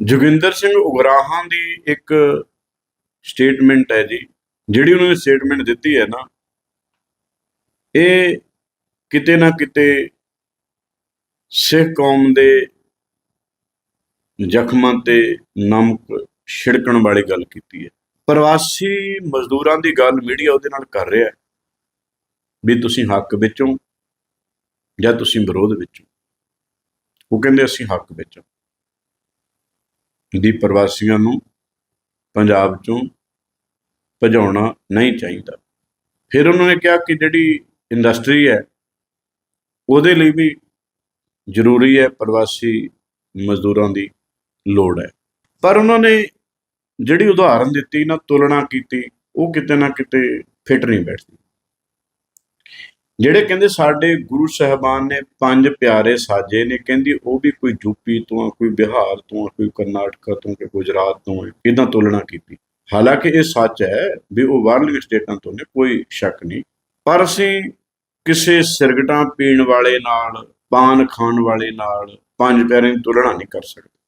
ਜੋਗਿੰਦਰ ਸਿੰਘ ਉਗਰਾਹਾਂ ਦੀ ਇੱਕ ਸਟੇਟਮੈਂਟ ਹੈ ਜੀ, ਜਿਹੜੀ ਉਹਨਾਂ ਨੇ ਸਟੇਟਮੈਂਟ ਦਿੱਤੀ ਹੈ ਨਾ, ਇਹ ਕਿਤੇ ਨਾ ਕਿਤੇ ਸਿੱਖ ਕੌਮ ਦੇ ਜ਼ਖਮਾਂ ਤੇ ਨਮਕ ਛਿੜਕਣ ਵਾਲੀ ਗੱਲ ਕੀਤੀ ਹੈ। ਪ੍ਰਵਾਸੀ ਮਜ਼ਦੂਰਾਂ ਦੀ ਗੱਲ ਮੀਡੀਆ ਉਹਦੇ ਨਾਲ ਕਰ ਰਿਹਾ ਵੀ ਤੁਸੀਂ ਹੱਕ ਵਿੱਚੋਂ ਜਾਂ ਤੁਸੀਂ ਵਿਰੋਧ ਵਿੱਚੋਂ ਉਹ ਕਹਿੰਦੇ ਅਸੀਂ ਹੱਕ ਵਿੱਚੋਂ ਦੀ ਪ੍ਰਵਾਸੀਆਂ ਨੂੰ ਪੰਜਾਬ ਚੋਂ ਭਜਾਉਣਾ ਨਹੀਂ ਚਾਹੀਦਾ। ਫਿਰ ਉਹਨਾਂ ਨੇ ਕਿਹਾ ਕਿ ਜਿਹੜੀ ਇੰਡਸਟਰੀ ਹੈ, ਉਹਦੇ ਲਈ ਵੀ ਜ਼ਰੂਰੀ ਹੈ ਪ੍ਰਵਾਸੀ ਮਜ਼ਦੂਰਾਂ ਦੀ ਲੋੜ ਹੈ। ਪਰ ਉਹਨਾਂ ਨੇ ਜਿਹੜੀ ਉਦਾਹਰਨ ਦਿੱਤੀ, ਨਾ ਤੁਲਨਾ ਕੀਤੀ, ਉਹ ਕਿਤੇ ਨਾ ਕਿਤੇ ਫਿੱਟ ਨਹੀਂ ਬੈਠਦੀ। ਜਿਹੜੇ ਕਹਿੰਦੇ ਸਾਡੇ ਗੁਰੂ ਸਾਹਿਬਾਨ ਨੇ ਪੰਜ ਪਿਆਰੇ ਸਾਜੇ ਨੇ, ਕਹਿੰਦੀ ਉਹ ਵੀ ਕੋਈ ਯੂਪੀ ਤੋਂ, ਕੋਈ ਬਿਹਾਰ ਤੋਂ, ਕੋਈ ਕਰਨਾਟਕਾ ਤੋਂ, ਕੋਈ ਗੁਜਰਾਤ ਤੋਂ ਹੈ ਇਦਾਂ ਤੁਲਨਾ ਕੀਤੀ? ਹਾਲਾਂਕਿ ਇਹ ਸੱਚ ਹੈ ਵੀ ਉਹ ਬਾਹਰਲੀਆਂ ਸਟੇਟਾਂ ਤੋਂ ਨੇ, ਕੋਈ ਸ਼ੱਕ ਨਹੀਂ। ਪਰ ਅਸੀਂ ਕਿਸੇ ਸਿਰਗਟਾਂ ਪੀਣ ਵਾਲੇ ਨਾਲ, ਪਾਨ ਖਾਣ ਵਾਲੇ ਨਾਲ ਪੰਜ ਪਿਆਰਿਆਂ ਦੀ ਤੁਲਨਾ ਨਹੀਂ ਕਰ ਸਕਦੇ।